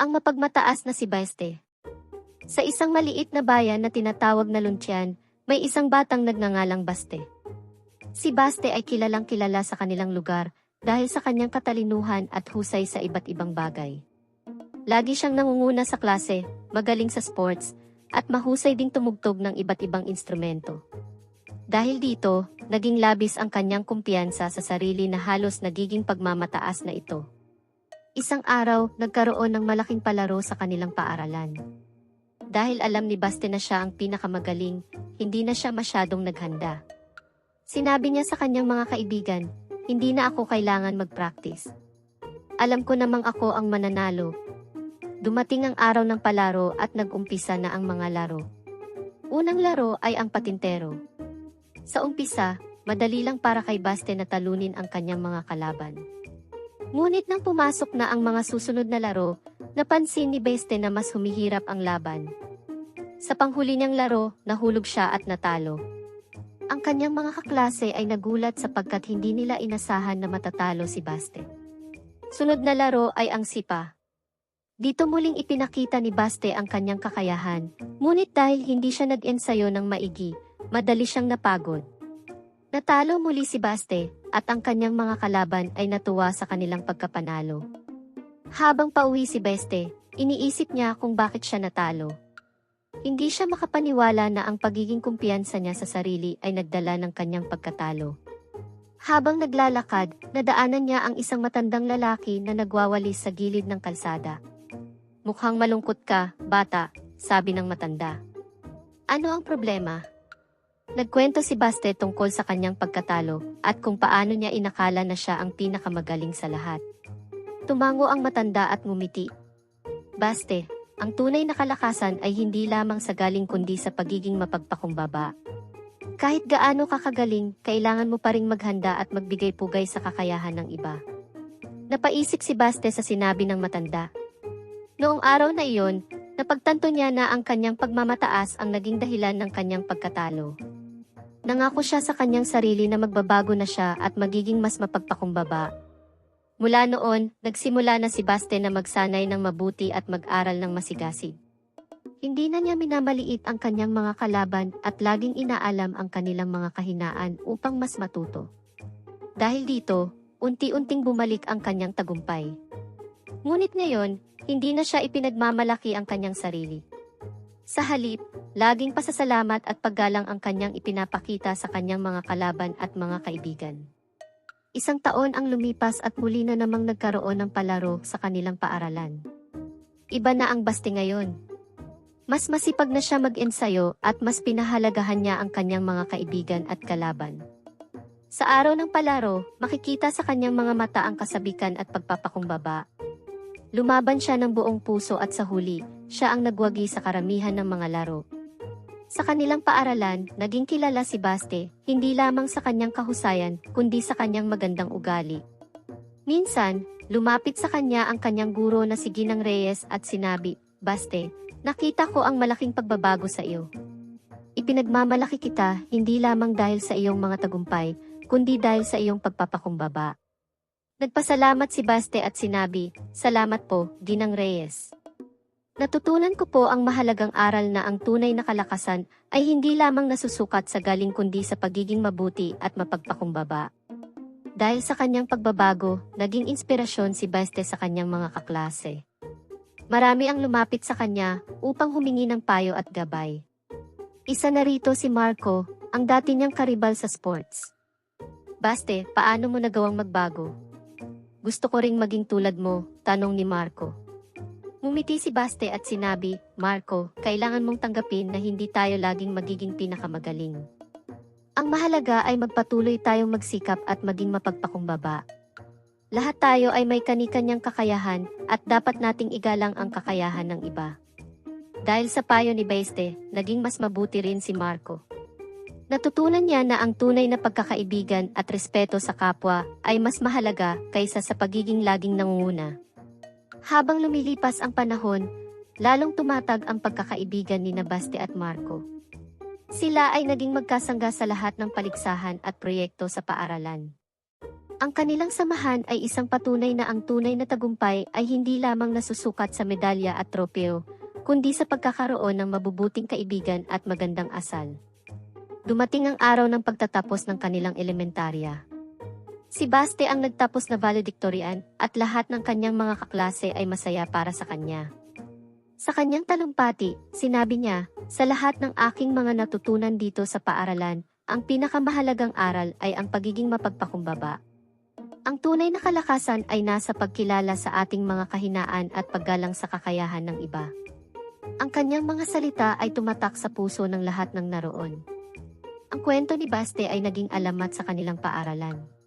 Ang mapagmataas na si Baste. Sa isang maliit na bayan na tinatawag na Luntian, may isang batang nagngangalang Baste. Si Baste ay kilalang kilala sa kanilang lugar dahil sa kanyang katalinuhan at husay sa iba't ibang bagay. Lagi siyang nangunguna sa klase, magaling sa sports, at mahusay ding tumugtog ng iba't ibang instrumento. Dahil dito, naging labis ang kanyang kumpiyansa sa sarili na halos nagiging pagmamataas na ito. Isang araw, nagkaroon ng malaking palaro sa kanilang paaralan. Dahil alam ni Baste na siya ang pinakamagaling, hindi na siya masyadong naghanda. Sinabi niya sa kanyang mga kaibigan, hindi na ako kailangan mag-practice. Alam ko namang ako ang mananalo. Dumating ang araw ng palaro at nag-umpisa na ang mga laro. Unang laro ay ang patintero. Sa umpisa, madali lang para kay Baste na talunin ang kanyang mga kalaban. Ngunit nang pumasok na ang mga susunod na laro, napansin ni Beste na mas humihirap ang laban. Sa panghuli niyang laro, nahulog siya at natalo. Ang kanyang mga kaklase ay nagulat sapagkat hindi nila inasahan na matatalo si Baste. Sunod na laro ay ang sipa. Dito muling ipinakita ni Baste ang kanyang kakayahan, ngunit dahil hindi siya nag-ensayo ng maigi, madali siyang napagod. Natalo muli si Baste, at ang kanyang mga kalaban ay natuwa sa kanilang pagkapanalo. Habang pauwi si Beste, iniisip niya kung bakit siya natalo. Hindi siya makapaniwala na ang pagiging kumpiyansa niya sa sarili ay nagdala ng kanyang pagkatalo. Habang naglalakad, nadaanan niya ang isang matandang lalaki na nagwawalis sa gilid ng kalsada. Mukhang malungkot ka, bata, sabi ng matanda. Ano ang problema? Nagkwento si Baste tungkol sa kanyang pagkatalo at kung paano niya inakala na siya ang pinakamagaling sa lahat. Tumango ang matanda at ngumiti. Baste, ang tunay na kalakasan ay hindi lamang sa galing kundi sa pagiging mapagpakumbaba. Kahit gaano kakagaling, kailangan mo pa ring maghanda at magbigay pugay sa kakayahan ng iba. Napaisip si Baste sa sinabi ng matanda. Noong araw na iyon, napagtanto niya na ang kanyang pagmamataas ang naging dahilan ng kanyang pagkatalo. Nangako siya sa kanyang sarili na magbabago na siya at magiging mas mapagpakumbaba. Mula noon, nagsimula na si Baste na magsanay ng mabuti at mag-aral ng masigasig. Hindi na niya minamaliit ang kanyang mga kalaban at laging inaalam ang kanilang mga kahinaan upang mas matuto. Dahil dito, unti-unting bumalik ang kanyang tagumpay. Ngunit ngayon, hindi na siya ipinagmamalaki ang kanyang sarili. Sa halip, laging pasasalamat at paggalang ang kanyang ipinapakita sa kanyang mga kalaban at mga kaibigan. Isang taon ang lumipas at muli na namang nagkaroon ng palaro sa kanilang paaralan. Iba na ang Basti ngayon. Mas masipag na siya mag-ensayo at mas pinahalagahan niya ang kanyang mga kaibigan at kalaban. Sa araw ng palaro, makikita sa kanyang mga mata ang kasabikan at pagpapakumbaba. Lumaban siya ng buong puso at sa huli, siya ang nagwagi sa karamihan ng mga laro. Sa kanilang paaralan, naging kilala si Baste, hindi lamang sa kanyang kahusayan, kundi sa kanyang magandang ugali. Minsan, lumapit sa kanya ang kanyang guro na si Ginang Reyes at sinabi, Baste, nakita ko ang malaking pagbabago sa iyo. Ipinagmamalaki kita hindi lamang dahil sa iyong mga tagumpay, kundi dahil sa iyong pagpapakumbaba. Nagpasalamat si Baste at sinabi, Salamat po, Ginang Reyes. Natutunan ko po ang mahalagang aral na ang tunay na kalakasan ay hindi lamang nasusukat sa galing kundi sa pagiging mabuti at mapagpakumbaba. Dahil sa kanyang pagbabago, naging inspirasyon si Baste sa kanyang mga kaklase. Marami ang lumapit sa kanya upang humingi ng payo at gabay. Isa na rito si Marco, ang dati niyang karibal sa sports. Baste, paano mo nagawang magbago? Gusto ko ring maging tulad mo, tanong ni Marco. Ngumiti si Baste at sinabi, Marco, kailangan mong tanggapin na hindi tayo laging magiging pinakamagaling. Ang mahalaga ay magpatuloy tayong magsikap at maging mapagpakumbaba. Lahat tayo ay may kani-kanyang kakayahan at dapat nating igalang ang kakayahan ng iba. Dahil sa payo ni Baste, naging mas mabuti rin si Marco. Natutunan niya na ang tunay na pagkakaibigan at respeto sa kapwa ay mas mahalaga kaysa sa pagiging laging nangunguna. Habang lumilipas ang panahon, lalong tumatag ang pagkakaibigan ni Nabaste at Marco. Sila ay naging magkasangga sa lahat ng paligsahan at proyekto sa paaralan. Ang kanilang samahan ay isang patunay na ang tunay na tagumpay ay hindi lamang nasusukat sa medalya at tropeo, kundi sa pagkakaroon ng mabubuting kaibigan at magandang asal. Dumating ang araw ng pagtatapos ng kanilang elementarya. Si Baste ang nagtapos na valedictorian at lahat ng kanyang mga kaklase ay masaya para sa kanya. Sa kanyang talumpati, sinabi niya, sa lahat ng aking mga natutunan dito sa paaralan, ang pinakamahalagang aral ay ang pagiging mapagpakumbaba. Ang tunay na kalakasan ay nasa pagkilala sa ating mga kahinaan at paggalang sa kakayahan ng iba. Ang kanyang mga salita ay tumatak sa puso ng lahat ng naroon. Ang kwento ni Baste ay naging alamat sa kanilang paaralan.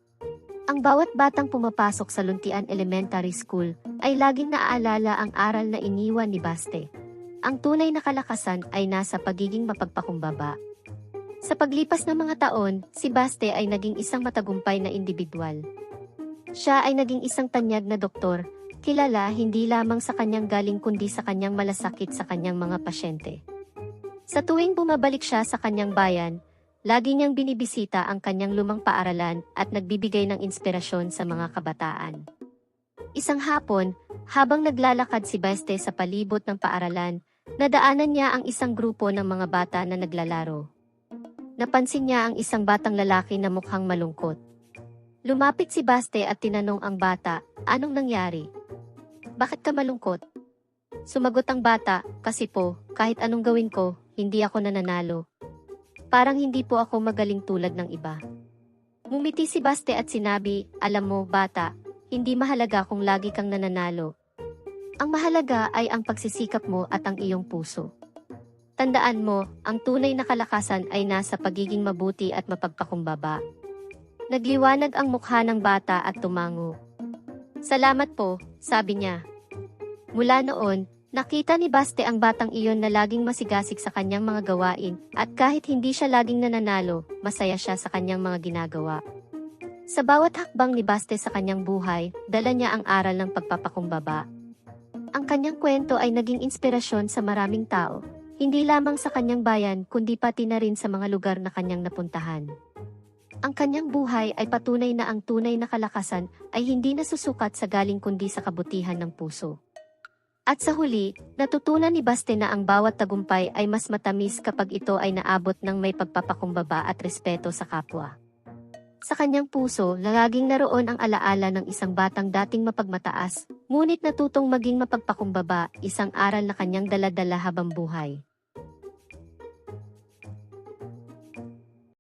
Ang bawat batang pumapasok sa Luntian Elementary School ay laging naaalala ang aral na iniwan ni Baste. Ang tunay na kalakasan ay nasa pagiging mapagpakumbaba. Sa paglipas ng mga taon, si Baste ay naging isang matagumpay na individual. Siya ay naging isang tanyag na doktor, kilala hindi lamang sa kanyang galing kundi sa kanyang malasakit sa kanyang mga pasyente. Sa tuwing bumabalik siya sa kanyang bayan, lagi niyang binibisita ang kanyang lumang paaralan at nagbibigay ng inspirasyon sa mga kabataan. Isang hapon, habang naglalakad si Beste sa palibot ng paaralan, nadaanan niya ang isang grupo ng mga bata na naglalaro. Napansin niya ang isang batang lalaki na mukhang malungkot. Lumapit si Baste at tinanong ang bata, anong nangyari? Bakit ka malungkot? Sumagot ang bata, kasi po, kahit anong gawin ko, hindi ako nananalo. Parang hindi po ako magaling tulad ng iba. Mumiti si Baste at sinabi, alam mo, bata, hindi mahalaga kung lagi kang nananalo. Ang mahalaga ay ang pagsisikap mo at ang iyong puso. Tandaan mo, ang tunay na kalakasan ay nasa pagiging mabuti at mapagpakumbaba. Nagliwanag ang mukha ng bata at tumango. Salamat po, sabi niya. Mula noon, nakita ni Baste ang batang iyon na laging masigasig sa kanyang mga gawain at kahit hindi siya laging nananalo, masaya siya sa kanyang mga ginagawa. Sa bawat hakbang ni Baste sa kanyang buhay, dala niya ang aral ng pagpapakumbaba. Ang kanyang kwento ay naging inspirasyon sa maraming tao, hindi lamang sa kanyang bayan kundi pati na rin sa mga lugar na kanyang napuntahan. Ang kanyang buhay ay patunay na ang tunay na kalakasan ay hindi nasusukat sa galing kundi sa kabutihan ng puso. At sa huli, natutunan ni Baste na ang bawat tagumpay ay mas matamis kapag ito ay naabot ng may pagpapakumbaba at respeto sa kapwa. Sa kanyang puso, laging naroon ang alaala ng isang batang dating mapagmataas, ngunit natutong maging mapagpakumbaba, isang aral na kanyang daladala habang buhay.